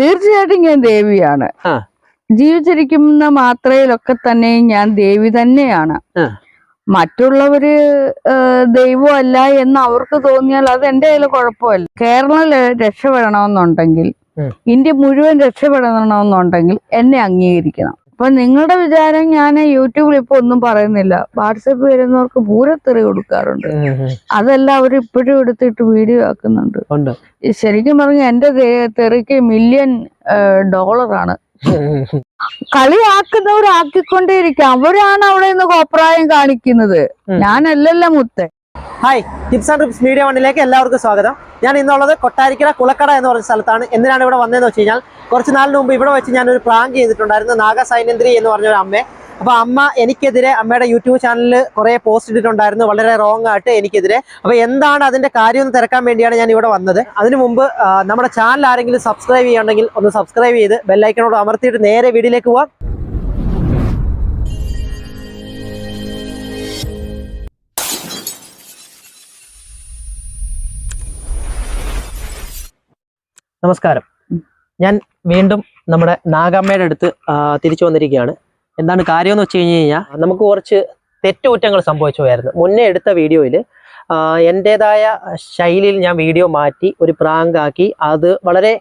തീർച്ചയായിട്ടും ഞാൻ ദേവിയാണ്. ജീവിച്ചിരിക്കുന്ന മാത്രയിലൊക്കെ തന്നെ ഞാൻ ദേവി തന്നെയാണ്. മറ്റുള്ളവര് ദൈവമല്ല എന്ന് അവർക്ക് തോന്നിയാൽ അത് എന്റെ കയ്യിൽ കുഴപ്പമില്ല. കേരളം രക്ഷപ്പെടണമെന്നുണ്ടെങ്കിൽ ഇന്ത്യ മുഴുവൻ രക്ഷപ്പെടണമെന്നുണ്ടെങ്കിൽ എന്നെ അംഗീകരിക്കണം. അപ്പൊ നിങ്ങളുടെ വിചാരം ഞാൻ യൂട്യൂബിൽ ഇപ്പൊ ഒന്നും പറയുന്നില്ല. വാട്സപ്പ് വരുന്നവർക്ക് പൂരത്തെറി കൊടുക്കാറുണ്ട്. അതെല്ലാം അവർ ഇപ്പോഴും എടുത്തിട്ട് വീഡിയോ ആക്കുന്നുണ്ട്. ശരിക്കും പറഞ്ഞ എന്റെ തെറിക്ക് മില്യൺ ഡോളറാണ്. കളിയാക്കുന്നവരാക്കിക്കൊണ്ടേയിരിക്കും അവരാണ് അവിടെ നിന്ന് കോപ്രായം കാണിക്കുന്നത്. ഞാനല്ലല്ല മുത്ത്. Hi tips and trips media വണ്ണിലേക്ക് എല്ലാവർക്കും സ്വാഗതം. ഞാൻ ഇന്നുള്ളത് കൊട്ടാരിക്കര കുളക്കട എന്ന് പറഞ്ഞ സ്ഥലത്താണ്. എന്തിനാണ് ഇവിടെ വന്നതെന്ന് വെച്ച് കഴിഞ്ഞാൽ കുറച്ച് നാളിന് മുമ്പ് ഇവിടെ വെച്ച് ഞാനൊരു പ്രാങ്ക് ചെയ്തിട്ടുണ്ടായിരുന്നു നാഗ സൈനന്ദ്രി എന്ന് പറഞ്ഞ ഒരു അമ്മേ അപ്പോൾ അമ്മ എനിക്കെതിരെ അമ്മയുടെ യൂട്യൂബ് ചാനലിൽ കുറെ പോസ്റ്റ് ഇട്ടിട്ടുണ്ടായിരുന്നു വളരെ റോങ് ആയിട്ട് എനിക്കെതിരെ. അപ്പോൾ എന്താണ് അതിന്റെ കാര്യം ഒന്ന് തിരക്കാൻ വേണ്ടിയാണ് ഞാൻ ഇവിടെ വന്നത്. അതിനു മുമ്പ് നമ്മുടെ ചാനൽ ആരെങ്കിലും സബ്സ്ക്രൈബ് ചെയ്യണമെങ്കിൽ ഒന്ന് സബ്സ്ക്രൈബ് ചെയ്ത് ബെല്ലൈക്കനോട് അമർത്തിയിട്ട് നേരെ വീഡിയോയിലേക്ക് പോവാം. നമസ്കാരം. ഞാൻ വീണ്ടും നമ്മുടെ നാഗമ്മയുടെ അടുത്ത് തിരിച്ചു വന്നിരിക്കുകയാണ്. എന്താണ് കാര്യം എന്ന് വെച്ച് കഴിഞ്ഞ് കഴിഞ്ഞാൽ നമുക്ക് കുറച്ച് തെറ്റുകുറ്റങ്ങൾ സംഭവിച്ചു പോയായിരുന്നു മുന്നേ എടുത്ത വീഡിയോയിൽ എന്റെതായ ശൈലിയിൽ ഞാൻ വീഡിയോ മാറ്റി ഒരു പ്രാങ്ക് ആക്കി. അത് വളരെ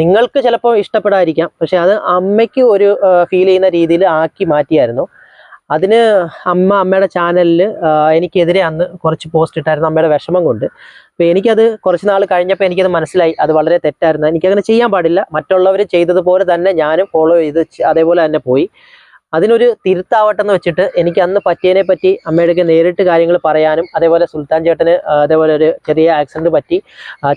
നിങ്ങൾക്ക് ചിലപ്പോൾ ഇഷ്ടപ്പെടാതിരിക്കാം. പക്ഷെ അത് അമ്മയ്ക്ക് ഒരു ഫീൽ ചെയ്യുന്ന രീതിയിൽ ആക്കി മാറ്റിയായിരുന്നു. അതിന് അമ്മ അമ്മയുടെ ചാനലിൽ എനിക്കെതിരെ അന്ന് കുറച്ച് പോസ്റ്റ് ഇട്ടായിരുന്നു അമ്മയുടെ വിഷമം കൊണ്ട്. അപ്പോൾ എനിക്കത് കുറച്ച് നാൾ കഴിഞ്ഞപ്പോൾ എനിക്കത് മനസ്സിലായി. അത് വളരെ തെറ്റായിരുന്നു. എനിക്കങ്ങനെ ചെയ്യാൻ പാടില്ല. മറ്റുള്ളവർ ചെയ്തതുപോലെ തന്നെ ഞാനും ഫോളോ ചെയ്ത് അതേപോലെ തന്നെ പോയി. അതിനൊരു തിരുത്താവട്ടെന്ന് വെച്ചിട്ട് എനിക്ക് അന്ന് പറ്റിയതിനെ പറ്റി അമ്മയുടെ നേരിട്ട് കാര്യങ്ങൾ പറയാനും അതേപോലെ സുൽത്താൻ ചേട്ടന് അതേപോലെ ഒരു ചെറിയ ആക്സിഡന്റ് പറ്റി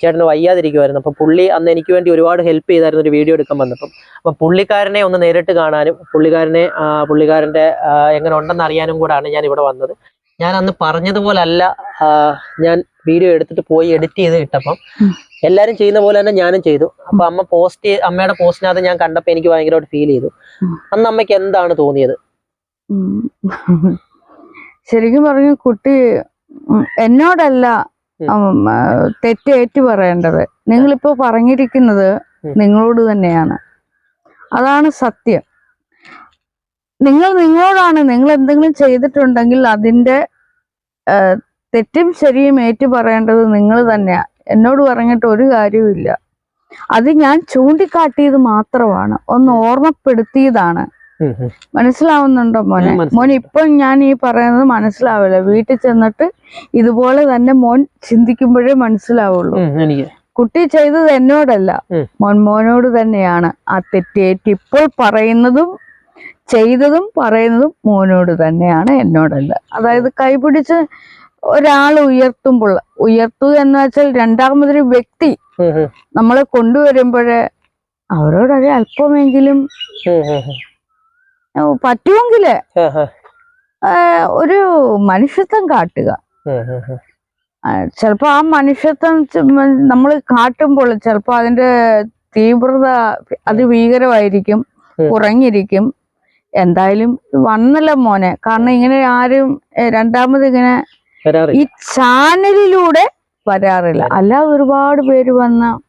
ചേട്ടന് വയ്യാതിരിക്കുമായിരുന്നു അപ്പം പുള്ളി അന്ന് എനിക്ക് വേണ്ടി ഒരുപാട് ഹെൽപ്പ് ചെയ്തായിരുന്നു ഒരു വീഡിയോ എടുക്കാൻ വന്നപ്പം. അപ്പം പുള്ളിക്കാരനെ ഒന്ന് നേരിട്ട് കാണാനും പുള്ളിക്കാരനെ പുള്ളിക്കാരന്റെ എങ്ങനെ ഉണ്ടെന്ന് അറിയാനും കൂടാണ് ഞാൻ ഇവിടെ വന്നത്. ഞാൻ അന്ന് പറഞ്ഞതുപോലല്ല ഞാൻ വീഡിയോ എടുത്തിട്ട് പോയി എഡിറ്റ് ചെയ്ത് ഇട്ടപ്പം ഉം. എല്ലാരും ചെയ്യുന്ന പോലെ തന്നെ ഞാനും ചെയ്തു. അപ്പൊ അമ്മ പോസ്റ്റ് അമ്മയുടെ പോസ്റ്റിനകത്ത് ഞാൻ കണ്ടപ്പോ എനിക്ക് ഭയങ്കരമായിട്ട് ഫീൽ ചെയ്തു. അന്ന് അമ്മയ്ക്ക് എന്താണ് തോന്നിയത്? ശരിക്കും പറഞ്ഞു കുട്ടി എന്നോടല്ല തെറ്റേറ്റു പറയേണ്ടത്. നിങ്ങളിപ്പോ പറഞ്ഞിരിക്കുന്നത് നിങ്ങളോട് തന്നെയാണ്. അതാണ് സത്യം. നിങ്ങൾ നിങ്ങളോടാണ് നിങ്ങൾ എന്തെങ്കിലും ചെയ്തിട്ടുണ്ടെങ്കിൽ അതിന്റെ തെറ്റും ശരിയും ഏറ്റു പറയേണ്ടത് നിങ്ങൾ തന്നെയാ. എന്നോട് പറഞ്ഞിട്ട് ഒരു കാര്യവുമില്ല. അത് ഞാൻ ചൂണ്ടിക്കാട്ടിയത് മാത്രമാണ്. ഒന്ന് ഓർമ്മപ്പെടുത്തിയതാണ്. മനസ്സിലാവുന്നുണ്ടോ മോനെ? മോൻ ഇപ്പൊ ഞാൻ ഈ പറയുന്നത് മനസ്സിലാവില്ല. വീട്ടിൽ ചെന്നിട്ട് ഇതുപോലെ തന്നെ മോൻ ചിന്തിക്കുമ്പോഴേ മനസ്സിലാവുള്ളൂ. കുട്ടി ചെയ്തത് എന്നോടല്ല. മോൻ മോനോട് തന്നെയാണ്. ആ തെറ്റേറ്റ് ഇപ്പോൾ പറയുന്നതും ചെയ്തതും പറയുന്നതും മോനോട് തന്നെയാണ് എന്നോടല്ല. അതായത് കൈപിടിച്ച് ഒരാൾ ഉയർത്തുമ്പോൾ ഉയർത്തു എന്ന് വെച്ചാൽ രണ്ടാമതൊരു വ്യക്തി നമ്മളെ കൊണ്ടുവരുമ്പോഴേ അവരോടൊരു അല്പമെങ്കിലും പറ്റുമെങ്കിൽ ഒരു മനുഷ്യത്വം കാട്ടുക. ചിലപ്പോൾ ആ മനുഷ്യത്വം നമ്മൾ കാട്ടുമ്പോൾ ചിലപ്പോൾ അതിന്റെ തീവ്രത അതിഭീകരമായിരിക്കും. കുറഞ്ഞിരിക്കും. എന്തായാലും വന്നല്ല മോനെ. കാരണം ഇങ്ങനെ ആരും രണ്ടാമത് ഇങ്ങനെ ഈ ചാനലിലൂടെ വരാറില്ല. അല്ലാതെ ഒരുപാട് പേര് വന്ന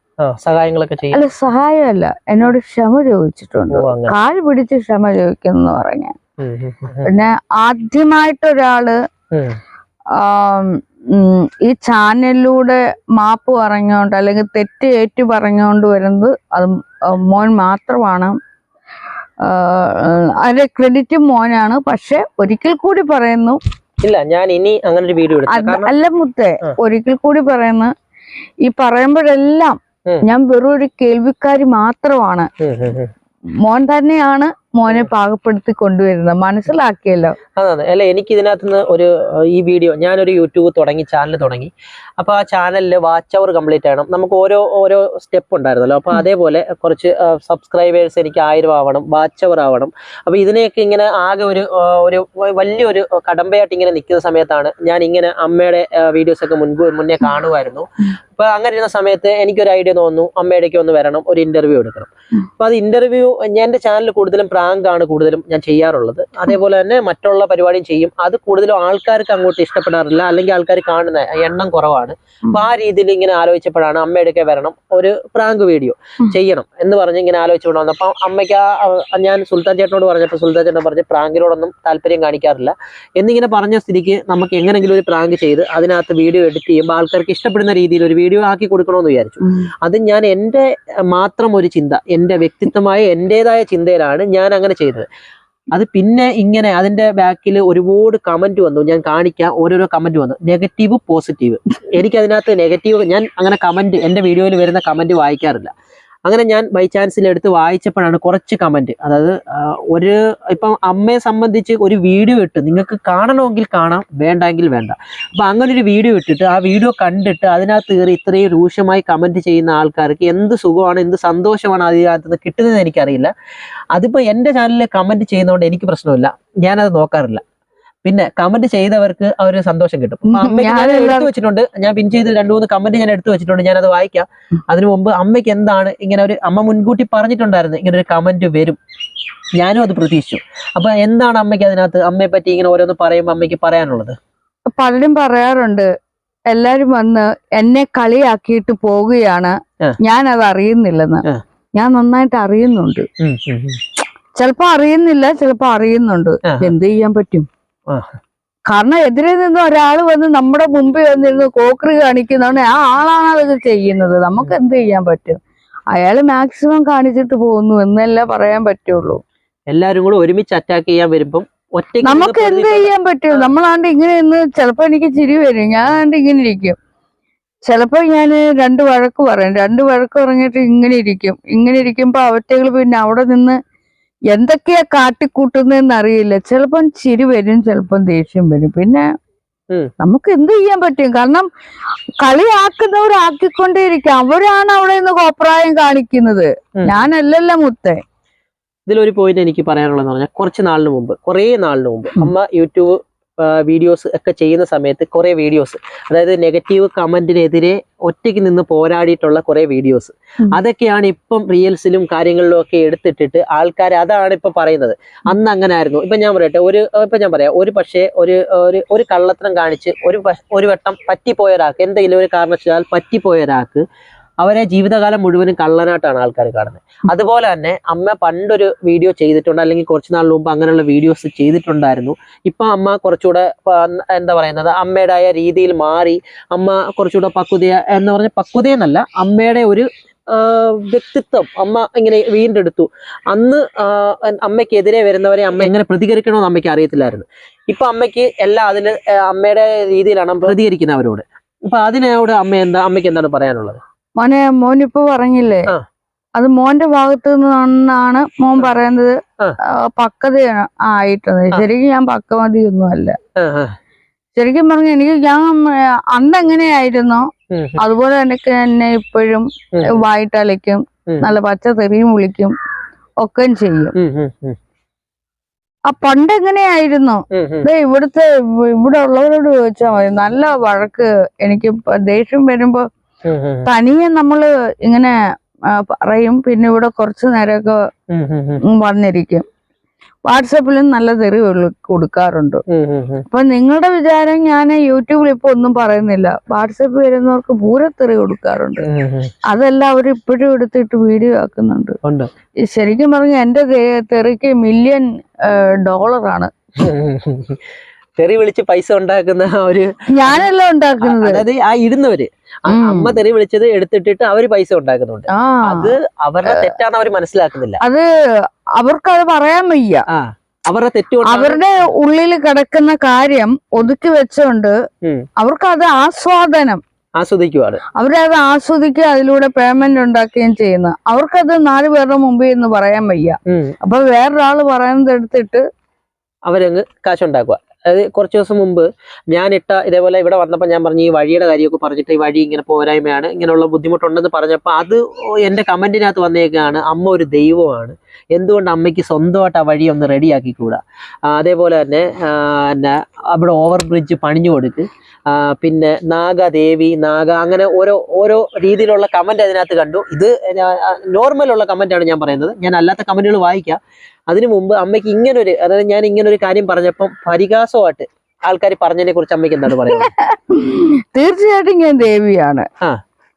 സഹായങ്ങളൊക്കെ ചെയ്യും. അല്ല സഹായമല്ല. എന്നോട് ക്ഷമ ചോദിച്ചിട്ടുണ്ട്. കാൽ പിടിച്ച് ക്ഷമ ചോദിക്കുന്നു പറഞ്ഞ. പിന്നെ ആദ്യമായിട്ടൊരാൾ. ഈ ചാനലിലൂടെ മാപ്പ് പറഞ്ഞുകൊണ്ട് അല്ലെങ്കിൽ തെറ്റ് ഏറ്റു പറഞ്ഞുകൊണ്ട് വരുന്നത് അത് മോൻ മാത്രമാണ്. അതിന്റെ ക്രെഡിറ്റ് മോനാണ്. പക്ഷെ ഒരിക്കൽ കൂടി പറയുന്നു ഇല്ല ഞാൻ ഇനി അങ്ങനെ ഒരു വീഡിയോ അല്ല മുത്തേ ഒരിക്കൽ കൂടി പറയുന്ന ഈ പറയുമ്പോഴെല്ലാം. ഞാൻ വെറും ഒരു കേൾവിക്കാരി മാത്രമാണ്. മോൻ തന്നെയാണ് മോനെ പാകപ്പെടുത്തി കൊണ്ടുവരുന്നത്. മനസ്സിലാക്കിയല്ലോ. അതെ അതെ അല്ല എനിക്ക് ഇതിനകത്ത് നിന്ന് ഒരു ഈ വീഡിയോ ഞാനൊരു യൂട്യൂബ് തുടങ്ങി ചാനൽ തുടങ്ങി. അപ്പൊ ആ ചാനലിൽ വാച്ച് അവർ കംപ്ലീറ്റ് ആകണം നമുക്ക് ഓരോ ഓരോ സ്റ്റെപ്പ് ഉണ്ടായിരുന്നല്ലോ. അപ്പൊ അതേപോലെ കുറച്ച് സബ്സ്ക്രൈബേഴ്സ് എനിക്ക് ആയിരം ആവണം വാച്ച് അവർ ആവണം. അപ്പൊ ഇതിനെയൊക്കെ ഇങ്ങനെ ആകെ ഒരു ഒരു വലിയൊരു കടമ്പയായിട്ട് ഇങ്ങനെ നിൽക്കുന്ന സമയത്താണ് ഞാൻ ഇങ്ങനെ അമ്മയുടെ വീഡിയോസ് ഒക്കെ മുൻപ് മുന്നേ കാണുമായിരുന്നു. അപ്പൊ അങ്ങനെ ഇരുന്ന സമയത്ത് എനിക്കൊരു ഐഡിയ തോന്നുന്നു അമ്മയുടെ ഒന്ന് വരണം ഒരു ഇന്റർവ്യൂ എടുക്കണം. അപ്പൊ അത് ഇന്റർവ്യൂ ഞാൻ എന്റെ ചാനൽ കൂടുതലും പ്രാങ്ക് ആണ് കൂടുതലും ഞാൻ ചെയ്യാറുള്ളത്. അതേപോലെ തന്നെ മറ്റുള്ള പരിപാടിയും ചെയ്യും. അത് കൂടുതലും ആൾക്കാർക്ക് അങ്ങോട്ട് ഇഷ്ടപ്പെടാറില്ല. അല്ലെങ്കിൽ ആൾക്കാർ കാണുന്ന എണ്ണം കുറവാണ്. അപ്പൊ ആ രീതിയിൽ ഇങ്ങനെ ആലോചിച്ചപ്പോഴാണ് അമ്മ എടുക്കെ വരണം ഒരു പ്രാങ്ക് വീഡിയോ ചെയ്യണം എന്ന് പറഞ്ഞ് ഇങ്ങനെ ആലോചിച്ചുകൊണ്ട് വന്നു അപ്പൊ അമ്മയ്ക്ക് ആ ആ, ഞാൻ സുൽത്താൻ ചേട്ടനോട് പറഞ്ഞപ്പോൾ സുൽത്താൻ ചേട്ടൻ പറഞ്ഞ് പ്രാങ്കിനോടൊന്നും താല്പര്യം കാണിക്കാറില്ല. എന്നിങ്ങനെ പറഞ്ഞ സ്ഥിതിക്ക് നമുക്ക് എങ്ങനെങ്കിലും ഒരു പ്രാങ്ക് ചെയ്ത് അതിനകത്ത് വീഡിയോ എഡിറ്റ് ചെയ്യുമ്പോൾ ആൾക്കാർക്ക് ഇഷ്ടപ്പെടുന്ന രീതിയിൽ ഒരു വീഡിയോ ആക്കി കൊടുക്കണമെന്ന് വിചാരിച്ചു. അത് ഞാൻ എന്റെ മാത്രം ഒരു ചിന്ത എന്റെ വ്യക്തിത്വമായ എന്റെതായ ചിന്തയിലാണ് ഞാൻ അങ്ങനെ ചെയ്തത്. അത് പിന്നെ ഇങ്ങനെ അതിന്റെ ബാക്കിൽ ഒരുപാട് കമന്റ് വന്നു. ഞാൻ കാണിക്കാം. ഓരോരോ കമന്റ് വന്നു. നെഗറ്റീവ് പോസിറ്റീവ് എനിക്ക് അതിനകത്ത് നെഗറ്റീവ് ഞാൻ അങ്ങനെ കമന്റ് എന്റെ വീഡിയോയിൽ വരുന്ന കമന്റ് വായിക്കാറില്ല. അങ്ങനെ ഞാൻ ബൈ ചാൻസിൽ എടുത്ത് വായിച്ചപ്പോഴാണ് കുറച്ച് കമന്റ് അതായത് ഒരു ഇപ്പം അമ്മയെ സംബന്ധിച്ച് ഒരു വീഡിയോ ഇട്ട് നിങ്ങൾക്ക് കാണണമെങ്കിൽ കാണാം വേണ്ടെങ്കിൽ വേണ്ട. അപ്പം അങ്ങനെ ഒരു വീഡിയോ ഇട്ടിട്ട് ആ വീഡിയോ കണ്ടിട്ട് അതിനകത്ത് കയറി ഇത്രയും രൂക്ഷമായി കമന്റ് ചെയ്യുന്ന ആൾക്കാർക്ക് എന്ത് സുഖമാണ് എന്ത് സന്തോഷമാണ് അതിനകത്ത് നിന്ന് കിട്ടുന്നത് എനിക്കറിയില്ല. അതിപ്പോൾ എന്റെ ചാനലിൽ കമന്റ് ചെയ്യുന്നതുകൊണ്ട് എനിക്ക് പ്രശ്നമില്ല. ഞാനത് നോക്കാറില്ല. പിന്നെ കമന്റ് ചെയ്തവർക്ക് അവർ ഒരു സന്തോഷം കിട്ടും. അപ്പൊ അമ്മയ്ക്ക് ഞാൻ എടുത്തു വെച്ചിട്ടുണ്ട്. ഞാൻ പിൻ ചെയ്ത് രണ്ടു മൂന്ന് കമന്റ് ഞാൻ എടുത്തു വെച്ചിട്ടുണ്ട്. ഞാൻ അത് വായിക്കാം. അതിനു മുമ്പ് അമ്മയ്ക്ക് എന്താണ് ഇങ്ങനെ ഒരു അമ്മ മുൻകൂട്ടി പറഞ്ഞിട്ടുണ്ടായിരുന്നു. ഇങ്ങനെ ഒരു കമന്റ് വരും. ഞാനും അത് പ്രതീക്ഷിച്ചു. അപ്പൊ എന്താണ് അമ്മയ്ക്ക് അതിനകത്ത് അമ്മയെ പറ്റി ഇങ്ങനെ ഓരോന്ന് പറയുമ്പോൾ അമ്മയ്ക്ക് പറയാനുള്ളത്? പലരും പറയാറുണ്ട്. എല്ലാരും വന്ന് എന്നെ കളിയാക്കിയിട്ട് പോവുകയാണ്. ഞാൻ അത് അറിയുന്നില്ലെന്ന്. ഞാൻ നന്നായിട്ട് അറിയുന്നുണ്ട്. ചിലപ്പോ അറിയുന്നില്ല ചിലപ്പോ അറിയുന്നുണ്ട്. എന്ത് ചെയ്യാൻ പറ്റും. കാരണം എതിരെ നിന്ന് ഒരാൾ വന്ന് നമ്മുടെ മുമ്പിൽ വന്നിരുന്ന് കോക്കറി കാണിക്കുന്നതാണ് ആ ആളാണ് അത് ചെയ്യുന്നത്. നമുക്ക് എന്ത് ചെയ്യാൻ പറ്റും? അയാൾ മാക്സിമം കാണിച്ചിട്ട് പോകുന്നു എന്നല്ല പറയാൻ പറ്റുള്ളൂ. എല്ലാരും കൂടെ ഒരുമിച്ച് അറ്റാക്ക് ചെയ്യാൻ വരുമ്പം നമുക്ക് എന്ത് ചെയ്യാൻ പറ്റും. നമ്മളാണ്ട് ഇങ്ങനെ ഇന്ന് ചിലപ്പോ എനിക്ക് ചിരി വരും. ഞാൻ ആണ്ട് ഇങ്ങനെ ഇരിക്കും. ചിലപ്പോ ഞാൻ രണ്ട് വഴക്ക് പറയും. രണ്ട് വഴക്ക് പറഞ്ഞിട്ട് ഇങ്ങനെ ഇരിക്കും. ഇങ്ങനെ ഇരിക്കുമ്പോ അവറ്റകൾ പിന്നെ അവിടെ നിന്ന് എന്തൊക്കെയാ കാട്ടിക്കൂട്ടുന്നതെന്ന് അറിയില്ല. ചിലപ്പം ചിരി വരും ചിലപ്പം ദേഷ്യം വരും. പിന്നെ നമുക്ക് എന്ത് ചെയ്യാൻ പറ്റും? കാരണം കളിയാക്കുന്നവരാക്കിക്കൊണ്ടേയിരിക്കും. അവരാണ് അവിടെ നിന്ന് കോപ്രായം കാണിക്കുന്നത്. ഞാനല്ലല്ല മുത്തേ. ഇതിലൊരു പോയിന്റ് എനിക്ക് പറയാനുള്ളതെന്ന് പറഞ്ഞാൽ കുറച്ച് നാളിന് മുമ്പ് കുറേ നാളിന് മുമ്പ് അമ്മ യൂട്യൂബ് വീഡിയോസ് ഒക്കെ ചെയ്യുന്ന സമയത്ത് കുറേ വീഡിയോസ് അതായത് നെഗറ്റീവ് കമന്റിനെതിരെ ഒറ്റയ്ക്ക് നിന്ന് പോരാടിയിട്ടുള്ള കുറേ വീഡിയോസ് അതൊക്കെയാണ് ഇപ്പം റീൽസിലും കാര്യങ്ങളിലും ഒക്കെ എടുത്തിട്ടിട്ട് ആൾക്കാർ അതാണ് ഇപ്പം പറയുന്നത്. അന്ന് അങ്ങനെ ആയിരുന്നു ഇപ്പം ഞാൻ പറയട്ടെ ഒരു ഇപ്പം ഞാൻ പറയാം ഒരു പക്ഷേ ഒരു ഒരു ഒരു കള്ളത്തരം കാണിച്ച് ഒരു ഒരു വട്ടം പറ്റിപ്പോയ ഒരാൾക്ക് എന്തെങ്കിലും ഒരു കാരണവശാൽ പറ്റിപ്പോയ ഒരാൾക്ക് അവരെ ജീവിതകാലം മുഴുവനും കള്ളനായിട്ടാണ് ആൾക്കാർ കാണുന്നത്. അതുപോലെ തന്നെ അമ്മ പണ്ടൊരു വീഡിയോ ചെയ്തിട്ടുണ്ട് അല്ലെങ്കിൽ കുറച്ച് നാൾ മുമ്പ് അങ്ങനെയുള്ള വീഡിയോസ് ചെയ്തിട്ടുണ്ടായിരുന്നു. ഇപ്പൊ അമ്മ കുറച്ചുകൂടെ എന്താ പറയുന്നത് അമ്മയുടെ രീതിയിൽ മാറി അമ്മ കുറച്ചുകൂടെ പക്വതയ എന്ന് പറഞ്ഞ പക്വതയെന്നല്ല അമ്മയുടെ ഒരു വ്യക്തിത്വം അമ്മ ഇങ്ങനെ വീണ്ടെടുത്തു. അന്ന് അമ്മയ്ക്കെതിരെ വരുന്നവരെ അമ്മ എങ്ങനെ പ്രതികരിക്കണമെന്ന് അമ്മയ്ക്ക് അറിയത്തില്ലായിരുന്നു. ഇപ്പൊ അമ്മയ്ക്ക് എല്ലാ അതിന് അമ്മയുടെ രീതിയിലാണ് പ്രതികരിക്കുന്നത് അവരോട്. അപ്പൊ അതിനോട് അമ്മ എന്താ അമ്മയ്ക്ക് എന്താണ് പറയാനുള്ളത്? മോനെ മോനിപ്പോ പറഞ്ഞില്ലേ? അത് മോന്റെ ഭാഗത്ത് നിന്നാണ് മോൻ പറയുന്നത് പക്കത പക്വതയാണ്. ആയിട്ടത് ശരിക്കും ഞാൻ പക്വമതിയൊന്നും അല്ല ആ, ആ. ശരിക്കും പറഞ്ഞു എനിക്ക് ഞാൻ അന്ന് എങ്ങനെയായിരുന്നോ അതുപോലെ എനിക്ക് എന്നെ ഇപ്പോഴും. വായിട്ടലയ്ക്കും നല്ല പച്ച തെറിയും വിളിക്കും ഒക്കെ ചെയ്യും. ആ പണ്ട് എങ്ങനെയായിരുന്നു ഇവിടുത്തെ ഇവ- ഇവിടെ ഉള്ളവരോട് ചോദിച്ചാൽ മതി. നല്ല വഴക്ക് എനിക്ക് ദേഷ്യം വരുമ്പോ തനിയെ നമ്മൾ ഇങ്ങനെ പറയും. പിന്നെ ഇവിടെ കുറച്ചു നേരമൊക്കെ വന്നിരിക്കും. വാട്സപ്പിലും നല്ല തെറി കൊടുക്കാറുണ്ട്. അപ്പൊ നിങ്ങളുടെ വിചാരം ഞാൻ യൂട്യൂബിൽ ഇപ്പൊ ഒന്നും പറയുന്നില്ല. വാട്സപ്പ് വരുന്നവർക്ക് പൂരത്തെറി കൊടുക്കാറുണ്ട്. അതെല്ലാം അവർ ഇപ്പോഴും എടുത്തിട്ട് വീഡിയോ ആക്കുന്നുണ്ട്. ശരിക്കും പറഞ്ഞ എന്റെ തെറിക്ക് മില്യൺ ഡോളറാണ് തെറി വിളിച്ച് പൈസ ഉണ്ടാക്കുന്ന ഒരു ഞാനല്ല ഉണ്ടാക്കുന്നത്? അതായത് ആ ഇടുന്നവര് അമ്മ തെറി വിളിച്ചത് എടുത്തിട്ടിട്ട് അവർ പൈസ ഉണ്ടാക്കുന്നുണ്ട്. അത് അവരുടെ തെറ്റാന്ന് അവർ മനസ്സിലാക്കുന്നില്ല. അത് അവർക്കത് പറയാൻ വയ്യ. അവരുടെ തെറ്റ് അവരുടെ ഉള്ളിൽ കിടക്കുന്ന കാര്യം ഒതുക്കി വെച്ചോണ്ട് അവർക്ക് അവർക്കത് ആസ്വാദനം. ആസ്വദിക്കുവാണ്. അവരത് ആസ്വദിക്കുക അതിലൂടെ പേയ്മെന്റ് ഉണ്ടാക്കുകയും ചെയ്യുന്നു. അവർക്കത് നാല് പേരുടെ മുമ്പിൽ എന്ന് പറയാൻ വയ്യ. അപ്പൊ വേറൊരാൾ പറയുന്നത് എടുത്തിട്ട് അവരങ്ങ് കാശുണ്ടാക്കുക അതായത് കുറച്ച് ദിവസം മുമ്പ് ഞാൻ ഇട്ട ഇതേപോലെ ഇവിടെ വന്നപ്പോൾ ഞാൻ പറഞ്ഞു ഈ വഴിയുടെ കാര്യമൊക്കെ പറഞ്ഞിട്ട് ഈ വഴി ഇങ്ങനെ പോരായ്മയാണ് ഇങ്ങനെയുള്ള ബുദ്ധിമുട്ടുണ്ടെന്ന് പറഞ്ഞപ്പോൾ അത് എന്റെ കമന്റിനകത്ത് വന്നേക്കാണ്. അമ്മ ഒരു ദൈവമാണ്. എന്തുകൊണ്ട് അമ്മയ്ക്ക് സ്വന്തമായിട്ട് ആ വഴി ഒന്ന് റെഡിയാക്കിക്കൂടാ? അതേപോലെ തന്നെ പിന്നെ അവിടെ ഓവർ ബ്രിഡ്ജ് പണിഞ്ഞു കൊടുക്ക്. പിന്നെ നാഗദേവി നാഗ അങ്ങനെ ഓരോ ഓരോ രീതിയിലുള്ള കമന്റ് അതിനകത്ത് കണ്ടു. ഇത് നോർമലുള്ള ഉള്ള കമന്റാണ് ഞാൻ പറയുന്നത്. ഞാൻ അല്ലാത്ത കമന്റുകൾ വായിക്കാം. അതിനു മുമ്പ് അമ്മയ്ക്ക് ഇങ്ങനൊരു അതായത് ഞാൻ ഇങ്ങനൊരു കാര്യം പറഞ്ഞപ്പം പരിഹാസമായിട്ട് ആൾക്കാർ പറഞ്ഞതിനെ കുറിച്ച് അമ്മയ്ക്ക് എന്താണ് പറയുന്നത്? തീർച്ചയായിട്ടും ഞാൻ ദേവിയാണ്.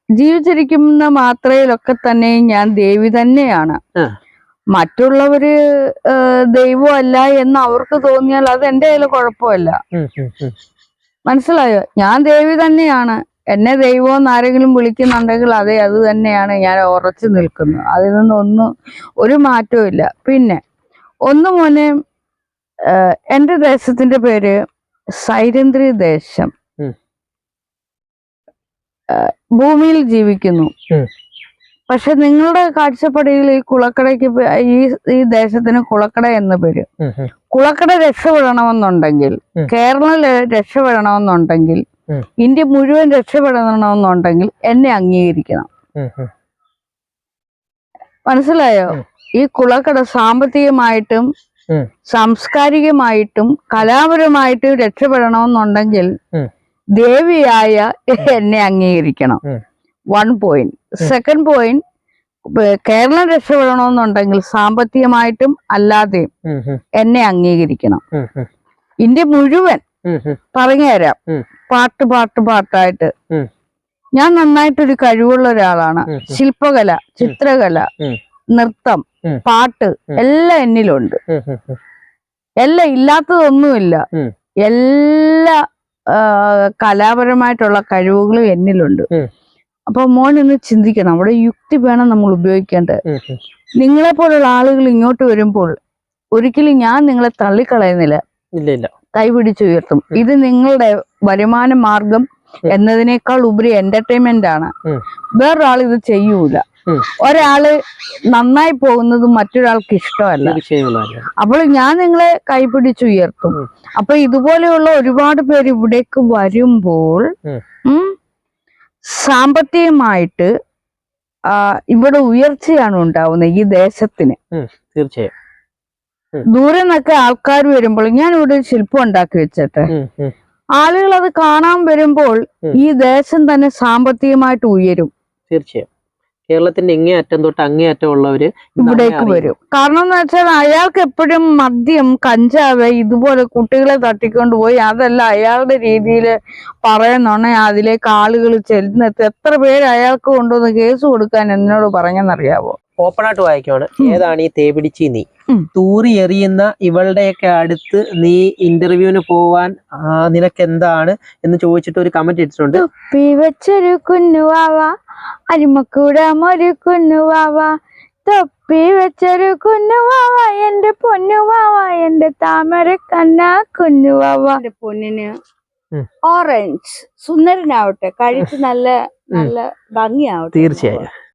ജീവിച്ചിരിക്കുന്ന മാത്രയിലൊക്കെ തന്നെ ഞാൻ ദേവി തന്നെയാണ്. മറ്റുള്ളവര് ദൈവം ദൈവമല്ല എന്ന് അവർക്ക് തോന്നിയാൽ അത് എന്റെ കയ്യിൽ കുഴപ്പമില്ല. മനസ്സിലായോ? ഞാൻ ദേവി തന്നെയാണ്. എന്നെ ദൈവം എന്ന് ആരെങ്കിലും വിളിക്കുന്നുണ്ടെങ്കിൽ അതെ അത് തന്നെയാണ് ഞാൻ ഉറച്ചു നിൽക്കുന്നത്. അതിൽ നിന്നൊന്നും ഒരു മാറ്റവും ഇല്ല. പിന്നെ ഒന്ന് മോനെ എന്റെ ദേശത്തിന്റെ പേര് സൈരന്ദ്രി ദേശം. ഭൂമിയിൽ ജീവിക്കുന്നു. പക്ഷെ നിങ്ങളുടെ കാഴ്ചപ്പാടിയിൽ ഈ കുളക്കടയ്ക്ക് ഈ ഈ ദേശത്തിന് കുളക്കട എന്ന് പേര്. കുളക്കട രക്ഷപ്പെടണമെന്നുണ്ടെങ്കിൽ കേരളം രക്ഷപ്പെടണമെന്നുണ്ടെങ്കിൽ ഇന്ത്യ മുഴുവൻ രക്ഷപ്പെടണമെന്നുണ്ടെങ്കിൽ എന്നെ അംഗീകരിക്കണം. മനസ്സിലായോ. ഈ കുളക്കട സാമ്പത്തികമായിട്ടും. സാംസ്കാരികമായിട്ടും കലാപരമായിട്ടും രക്ഷപ്പെടണമെന്നുണ്ടെങ്കിൽ ദേവിയായ എന്നെ അംഗീകരിക്കണം. One point second point Keralam രക്ഷപ്പെടണമെന്നുണ്ടെങ്കിൽ സാമ്പത്തികമായിട്ടും അല്ലാതെയും. എന്നെ അംഗീകരിക്കണം. ഇന്ത്യ മുഴുവൻ. പറഞ്ഞുതരാം. പാട്ട് പാട്ട് പാട്ടായിട്ട്. ഞാൻ നന്നായിട്ടൊരു കഴിവുള്ള ഒരാളാണ്. ശില്പകല ചിത്രകല നൃത്തം. പാട്ട് എല്ലാം എന്നിലുണ്ട്. എല്ലാം ഇല്ലാത്തതൊന്നുമില്ല. എല്ലാ കലാപരമായിട്ടുള്ള കഴിവുകളും എന്നിലുണ്ട്. അപ്പൊ മോൻ ഒന്ന് ചിന്തിക്കണം അവിടെ യുക്തി വേണം നമ്മൾ ഉപയോഗിക്കേണ്ടത്. നിങ്ങളെ പോലുള്ള ആളുകൾ ഇങ്ങോട്ട് വരുമ്പോൾ ഒരിക്കലും ഞാൻ നിങ്ങളെ തള്ളിക്കളയുന്നില്ല കൈപിടിച്ചുയർത്തും ഉം. ഇത് നിങ്ങളുടെ വരുമാന മാർഗം എന്നതിനേക്കാൾ ഉപരി എന്റർടൈൻമെന്റ് ആണ്. വേറൊരാൾ ഇത് ചെയ്യൂല. ഒരാൾ നന്നായി പോകുന്നത് മറ്റൊരാൾക്ക് ഇഷ്ടമല്ല. അപ്പോൾ ഞാൻ നിങ്ങളെ കൈപിടിച്ചുയർത്തും. അപ്പൊ ഇതുപോലെയുള്ള ഒരുപാട് പേര് ഇവിടേക്ക് വരുമ്പോൾ സാമ്പത്തികമായിട്ട് ഇവിടെ ഉയർച്ചയാണ് ഉണ്ടാവുന്നത് ഈ ദേശത്തിന്. തീർച്ചയായും. ദൂരെ നിന്നൊക്കെ ആൾക്കാർ വരുമ്പോൾ ഞാൻ ഇവിടെ ഒരു ശില്പം ഉണ്ടാക്കി വെച്ചിട്ട്. ആളുകൾ അത് കാണാൻ വരുമ്പോൾ ഈ ദേശം തന്നെ സാമ്പത്തികമായിട്ട് ഉയരും. തീർച്ചയായും. കേരളത്തിന്റെ ഇങ്ങേ അറ്റം തൊട്ട് അങ്ങേ അറ്റം ഉള്ളവര് ഇവിടേക്ക് വരും. കാരണം എന്ന് വെച്ചാൽ അയാൾക്ക് എപ്പോഴും മദ്യം കഞ്ചാവ് ഇതുപോലെ കുട്ടികളെ തട്ടിക്കൊണ്ട് പോയി അതല്ല അയാളുടെ രീതിയിൽ പറയുന്നോണെ അതിലേക്ക് ആളുകൾ ചെല്ലുന്നെത്തി എത്ര പേര് അയാൾക്ക് കൊണ്ടുവന്ന് കേസ് കൊടുക്കാൻ എന്നോട് പറഞ്ഞെന്നറിയാവോ? ഓപ്പൺ ആയിട്ട് വായിക്കുവാണ് ഏതാണ് ഈ തേപിടിച്ചി നീ? തൂറി എറിയുന്ന ഇവളുടെയൊക്കെ അടുത്ത് നീ ഇന്റർവ്യൂവിന് പോവാൻ ആ, നിനക്ക് എന്താണ് എന്ന് ചോദിച്ചിട്ട് ഒരു കമന്റ് ഇട്ടിട്ടുണ്ട്. തൊപ്പി വെച്ചൊരു കുഞ്ഞുവാവ അരിമക്കൂടമൊരു കുഞ്ഞുവാവ തൊപ്പി വെച്ചൊരു കുഞ്ഞുവാവ എന്റെ പൊന്നുവാവ എന്റെ താമര കന്ന കുഞ്ഞുവാവ എന്റെ പൊന്നിന് ഓറഞ്ച് സുന്ദരനാവട്ടെ കഴിച്ച് നല്ല നല്ല ഭംഗിയാവട്ടെ. തീർച്ചയായും.